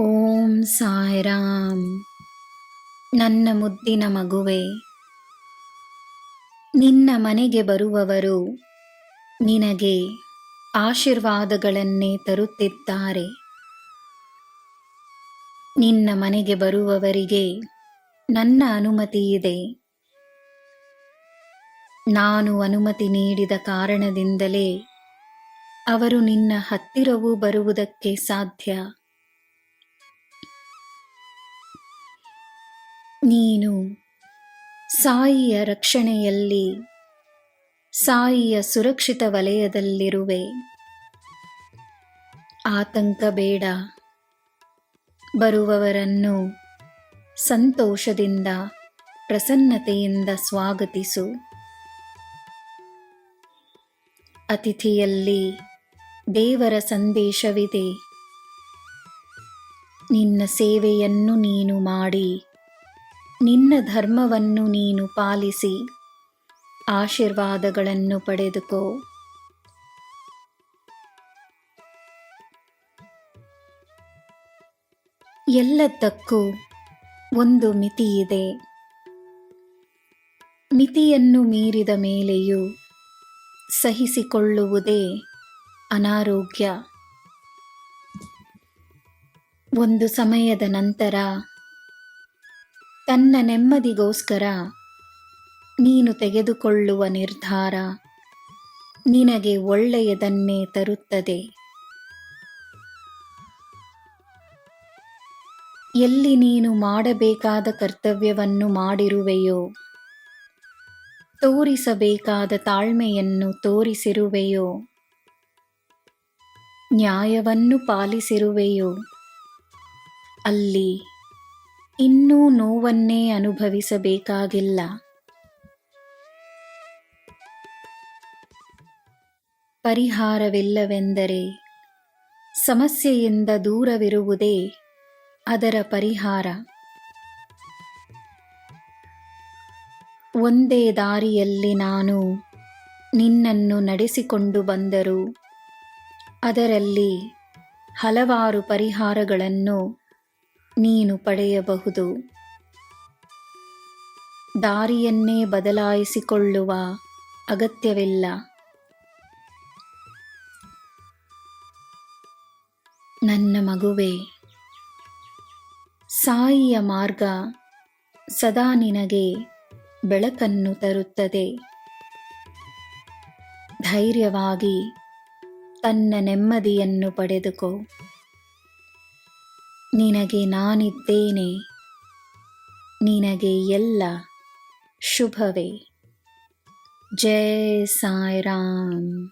ಓಂ ಸಾಯಿರಾಮ್. ನನ್ನ ಮುದ್ದಿನ ಮಗುವೆ, ನಿನ್ನ ಮನೆಗೆ ಬರುವವರು ನಿನಗೆ ಆಶೀರ್ವಾದಗಳನ್ನೇ ತರುತ್ತಿದ್ದಾರೆ. ನಿನ್ನ ಮನೆಗೆ ಬರುವವರಿಗೆ ನನ್ನ ಅನುಮತಿ ಇದೆ. ನಾನು ಅನುಮತಿ ನೀಡಿದ ಕಾರಣದಿಂದಲೇ ಅವರು ನಿನ್ನ ಹತ್ತಿರವೂ ಬರುವುದಕ್ಕೆ ಸಾಧ್ಯ. ನೀನು ಸಾಯಿಯ ರಕ್ಷಣೆಯಲ್ಲಿ, ಸಾಯಿಯ ಸುರಕ್ಷಿತ ವಲಯದಲ್ಲಿರುವೆ. ಆತಂಕ ಬೇಡ. ಬರುವವರನ್ನು ಸಂತೋಷದಿಂದ, ಪ್ರಸನ್ನತೆಯಿಂದ ಸ್ವಾಗತಿಸು. ಅತಿಥಿಯಲ್ಲಿ ದೇವರ ಸಂದೇಶವಿದೆ. ನಿನ್ನ ಸೇವೆಯನ್ನು ನೀನು ಮಾಡಿ. ನಿನ್ನ ಧರ್ಮವನ್ನು ನೀನು ಪಾಲಿಸಿ, ಆಶೀರ್ವಾದಗಳನ್ನು ಪಡೆದುಕೋ. ಎಲ್ಲದಕ್ಕೂ ಒಂದು ಮಿತಿಯಿದೆ. ಮಿತಿಯನ್ನು ಮೀರಿದ ಮೇಲೆಯೂ ಸಹಿಸಿಕೊಳ್ಳುವುದೇ ಅನಾರೋಗ್ಯ. ಒಂದು ಸಮಯದ ನಂತರ ತನ್ನ ನೆಮ್ಮದಿಗೋಸ್ಕರ ನೀನು ತೆಗೆದುಕೊಳ್ಳುವ ನಿರ್ಧಾರ ನಿನಗೆ ಒಳ್ಳೆಯದನ್ನೇ ತರುತ್ತದೆ. ಎಲ್ಲಿ ನೀನು ಮಾಡಬೇಕಾದ ಕರ್ತವ್ಯವನ್ನು ಮಾಡಿರುವೆಯೋ, ತೋರಿಸಬೇಕಾದ ತಾಳ್ಮೆಯನ್ನು ತೋರಿಸಿರುವೆಯೋ, ನ್ಯಾಯವನ್ನು ಪಾಲಿಸಿರುವೆಯೋ, ಅಲ್ಲಿ ಇನ್ನೂ ನೋವನ್ನೇ ಅನುಭವಿಸಬೇಕಾಗಿಲ್ಲ. ಪರಿಹಾರವಿಲ್ಲವೆಂದರೆ ಸಮಸ್ಯೆಯಿಂದ ದೂರವಿರುವುದೇ ಅದರ ಪರಿಹಾರ. ಒಂದೇ ದಾರಿಯಲ್ಲಿ ನಾನು ನಿನ್ನನ್ನು ನಡೆಸಿಕೊಂಡು ಬಂದರೂ ಅದರಲ್ಲಿ ಹಲವಾರು ಪರಿಹಾರಗಳನ್ನು ನೀನು ಪಡೆಯಬಹುದು. ದಾರಿಯನ್ನೇ ಬದಲಾಯಿಸಿಕೊಳ್ಳುವ ಅಗತ್ಯವಿಲ್ಲ. ನನ್ನ ಮಗುವೆ, ಸಾಯಿಯ ಮಾರ್ಗ ಸದಾ ನಿನಗೆ ಬೆಳಕನ್ನು ತರುತ್ತದೆ. ಧೈರ್ಯವಾಗಿ ತನ್ನ ನೆಮ್ಮದಿಯನ್ನು ಪಡೆದುಕೋ. ನಿನಗೆ ನಾನಿದ್ದೇನೆ. ನಿನಗೆ ಎಲ್ಲ ಶುಭವೇ. ಜಯ ಸಾಯಿರಾಮ್.